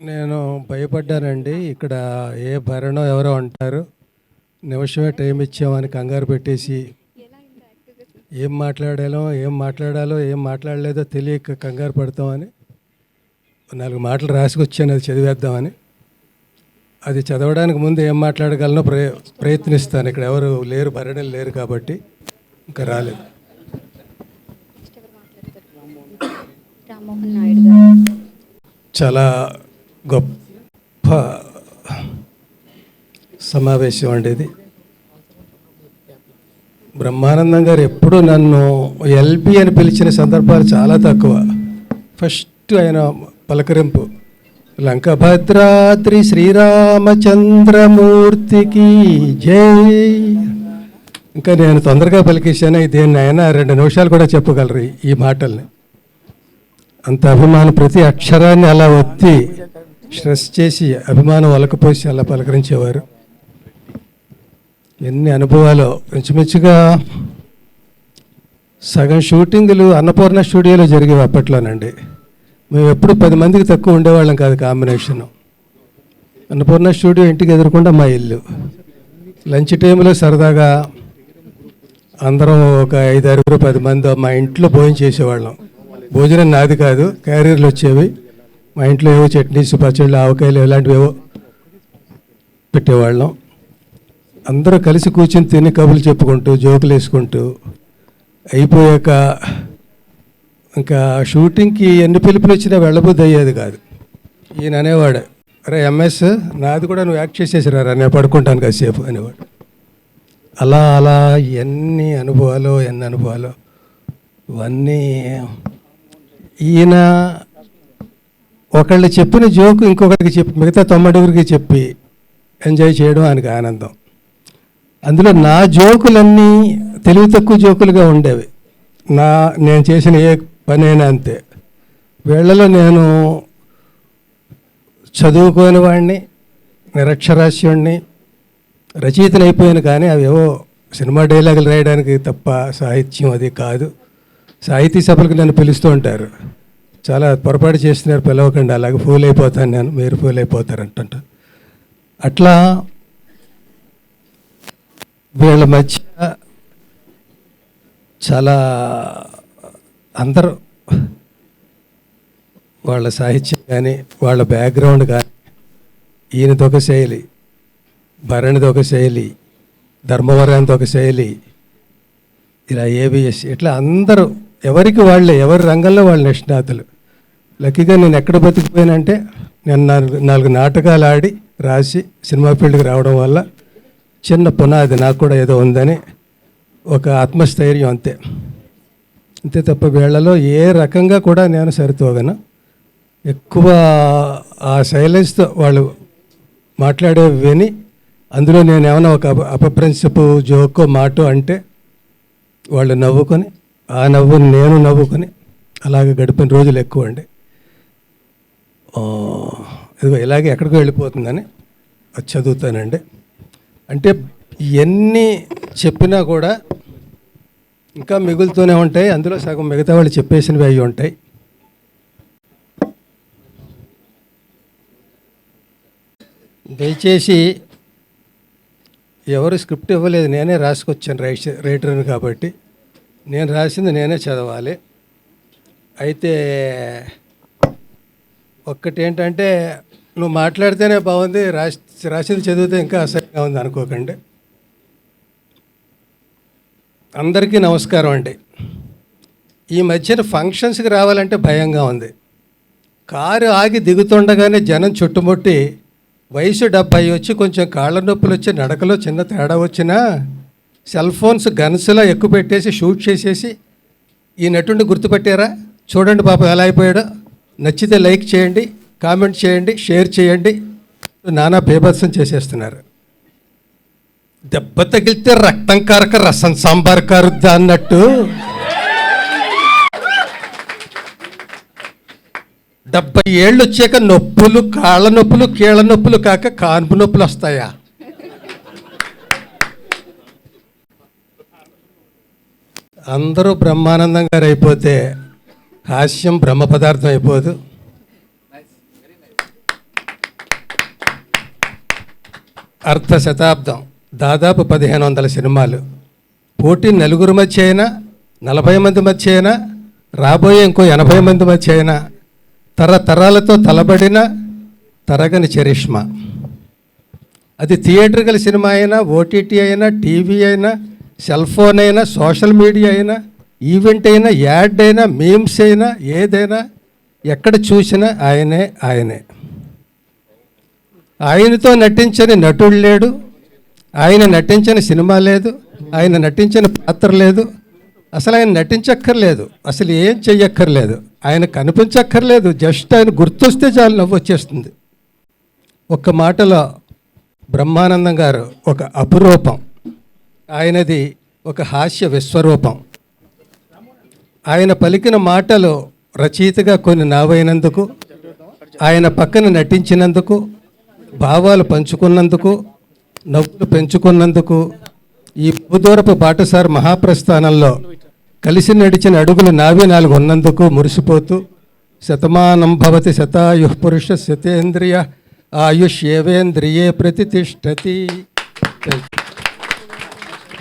నేను భయపడ్డానండి. ఇక్కడ ఏ భరణం ఎవరో అంటారు. నిమిషమే టైం ఇచ్చామని కంగారు పెట్టేసి ఏం మాట్లాడాలో ఏం మాట్లాడాలో ఏం మాట్లాడలేదో తెలియక కంగారు పడతామని నాలుగు మాటలు రాసుకొచ్చాను అది చదివేద్దామని అది చదవడానికి ముందు ఏం మాట్లాడగలనో ప్రయ ప్రయత్నిస్తాను. ఇక్కడ ఎవరు లేరు భరణలు లేరు కాబట్టి ఇంకా రాలేదు. చాలా గొప్ప సమావేశం అండి ఇది. బ్రహ్మానందం గారు ఎప్పుడూ నన్ను ఎల్పి అని పిలిచిన సందర్భాలు చాలా తక్కువ. ఫస్ట్ ఆయన పలకరింపు లంకభద్రాద్రి శ్రీరామచంద్రమూర్తికి జై. ఇంకా నేను తొందరగా పలికేశాను దేన్ని ఆయన రెండు నిమిషాలు కూడా చెప్పగలరు ఈ- ఈ మాటల్ని. అంత అభిమానం ప్రతి అక్షరాన్ని అలా ఒత్తి స్ట్రెస్ చేసి అభిమానం వలకపోసి అలా పలకరించేవారు. ఎన్ని అనుభవాలు ఇంచుమించుగా సగం షూటింగులు అన్నపూర్ణ స్టూడియోలో జరిగేవి అప్పట్లోనండి. మేము ఎప్పుడు పది మందికి తక్కువ ఉండేవాళ్ళం కాదు కాంబినేషన్. అన్నపూర్ణ స్టూడియో ఇంటికి ఎదురకుండా మా ఇల్లు. లంచ్ టైంలో సరదాగా అందరం ఒక ఐదు ఆరుగురు పది మంది మా ఇంట్లో భోజనం చేసేవాళ్ళం. భోజనం నాది కాదు క్యారియర్లు వచ్చేవి. మా ఇంట్లో ఏవో చట్నీస్ పచ్చళ్ళు ఆవకాయలు ఇలాంటివేవో పెట్టేవాళ్ళం. అందరూ కలిసి కూర్చొని తిని కబులు చెప్పుకుంటూ జోకులు వేసుకుంటూ అయిపోయాక ఇంకా షూటింగ్కి ఎన్ని పిలుపులు వచ్చినా వెళ్ళబుద్ధి అయ్యేది కాదు. ఈయన అనేవాడు అరే ఎంఎస్ నాది కూడా నువ్వు యాక్ట్ చేసేసిరారా నేను పడుకుంటాను కాసేపు అనేవాడు. అలా అలా ఎన్ని అనుభవాలు ఎన్ని అనుభవాలు ఇవన్నీ ఈయన ఒకళ్ళు చెప్పిన జోకు ఇంకొకరికి చెప్పి మిగతా తొమ్మిదిగురికి చెప్పి ఎంజాయ్ చేయడం ఆయనకు ఆనందం. అందులో నా జోకులన్నీ తెలివి తక్కువ జోకులుగా ఉండేవి. నా నేను చేసిన ఏ పనైనా అంతే. వీళ్ళలో నేను చదువుకోని వాడిని నిరక్షరాస్యుడిని రచయితలు అయిపోయాను కానీ అవి ఏవో సినిమా డైలాగులు రాయడానికి తప్ప సాహిత్యం అది కాదు. సాహితీ సభలకు నన్ను పిలుస్తూ ఉంటారు. చాలా పొరపాటు చేస్తున్నారు పిలవకండి అలాగే ఫూల్ అయిపోతాను నేను మీరు ఫూల్ అయిపోతారు అంటుంట అట్లా వీళ్ళ మధ్య చాలా అందరూ వాళ్ళ సాహిత్యం కానీ వాళ్ళ బ్యాక్గ్రౌండ్ కానీ ఈయనది ఒక శైలి భరణిది ఒక శైలి ధర్మవరానిది ఒక శైలి ఇలా ఏబిఎస్ ఇట్లా అందరూ ఎవరికి వాళ్ళే ఎవరి రంగంలో వాళ్ళ నిష్ణాతులు? లక్కీగా నేను ఎక్కడ బతికిపోయానంటే నేను నాలుగు నాలుగు నాటకాలు ఆడి రాసి సినిమా ఫీల్డ్కి రావడం వల్ల చిన్న పునాది నాకు కూడా ఏదో ఉందని ఒక ఆత్మస్థైర్యం అంతే. అంతే తప్ప వీళ్ళలో ఏ రకంగా కూడా నేను సరితోగను. ఎక్కువ ఆ సైలెన్స్తో వాళ్ళు మాట్లాడే విని అందులో నేను ఏమైనా ఒక అప అపప్రిన్సిపు జోకో మాటో అంటే వాళ్ళు నవ్వుకొని ఆ నవ్వు నేను నవ్వుకొని అలాగే గడిపిన రోజులు ఎక్కువ అండి ఇదిగో ఇలాగే ఎక్కడికో వెళ్ళిపోతుందని అది చదువుతానండి. అంటే ఎన్ని చెప్పినా కూడా ఇంకా మిగులుతూనే ఉంటాయి అందులో సగం మిగతా వాళ్ళు చెప్పేసినవి అవి ఉంటాయి. దయచేసి ఎవరు స్క్రిప్ట్ ఇవ్వలేదు నేనే రాసుకొచ్చాను రైట్ రైటర్ని కాబట్టి. నేను రాసింది నేనే చదవాలి. అయితే ఒక్కటి ఏంటంటే నువ్వు మాట్లాడితేనే బాగుంది రాసి రాసింది చదివితే ఇంకా అసహ్యంగా ఉంది అనుకోకండి. అందరికీ నమస్కారం అండి. ఈ మధ్యన ఫంక్షన్స్కి రావాలంటే భయంగా ఉంది. కారు ఆగి దిగుతుండగానే జనం చుట్టుముట్టి వయసు డెబ్భై వచ్చి కొంచెం కాళ్ళ నొప్పులు వచ్చి నడకలో చిన్న తేడా వచ్చినా సెల్ ఫోన్స్ గన్స్లా ఎక్కువ పెట్టేసి షూట్ చేసేసి ఈ నటుండి గుర్తుపెట్టారా? చూడండి పాపం ఎలా అయిపోయాడో. నచ్చితే లైక్ చేయండి కామెంట్ చేయండి షేర్ చేయండి. నానా బేభత్సం చేసేస్తున్నారు. దెబ్బ తగిలితే రక్తం కారక రసం సాంబార్ కారుద్దా అన్నట్టు. డెబ్బై ఏళ్ళు వచ్చాక నొప్పులు కాళ్ళ నొప్పులు కీళ్ళ నొప్పులు కాక కాన్పు నొప్పులు వస్తాయా? అందరూ బ్రహ్మానందం గారు అయిపోతే హాస్యం బ్రహ్మ పదార్థం అయిపోదు. అర్ధ శతాబ్దం దాదాపు పదిహేను వందల సినిమాలు. పోటీ నలుగురు మధ్య అయినా నలభై మంది మధ్య అయినా రాబోయే ఇంకో ఎనభై మంది మధ్య అయినా తరతరాలతో తలబడిన తరగని చరిష్మా. అది థియేటర్కల్ సినిమా అయినా ఓటీటీ అయినా టీవీ అయినా సెల్ ఫోన్ అయినా సోషల్ మీడియా అయినా ఈవెంట్ అయినా యాడ్ అయినా మీమ్స్ అయినా ఏదైనా ఎక్కడ చూసినా ఆయనే ఆయనే. ఆయనతో నటించని నటుడు లేడు. ఆయన నటించిన సినిమా లేదు. ఆయన నటించిన పాత్ర లేదు. అసలు ఆయన నటించక్కర్లేదు. అసలు ఏం చెయ్యక్కర్లేదు. ఆయన కనిపించక్కర్లేదు. జస్ట్ ఆయన గుర్తొస్తే చాలు నవ్వు వచ్చేస్తుంది. ఒక్క మాటలో బ్రహ్మానందం గారు ఒక అపురూపం. ఆయనది ఒక హాస్య విశ్వరూపం. ఆయన పలికిన మాటలు రచయితగా కొన్ని నావైనందుకు ఆయన పక్కన నటించినందుకు భావాలు పంచుకున్నందుకు నవ్వులు పెంచుకున్నందుకు ఈ భూదూరపు బాటసారి మహాప్రస్థానంలో కలిసి నడిచిన అడుగులు నావి నాలుగు ఉన్నందుకు మురిసిపోతూ శతమానం భవతి శతాయు పురుష శతేంద్రియ ఆయుష్ ఏవేంద్రియే ప్రతిష్టతి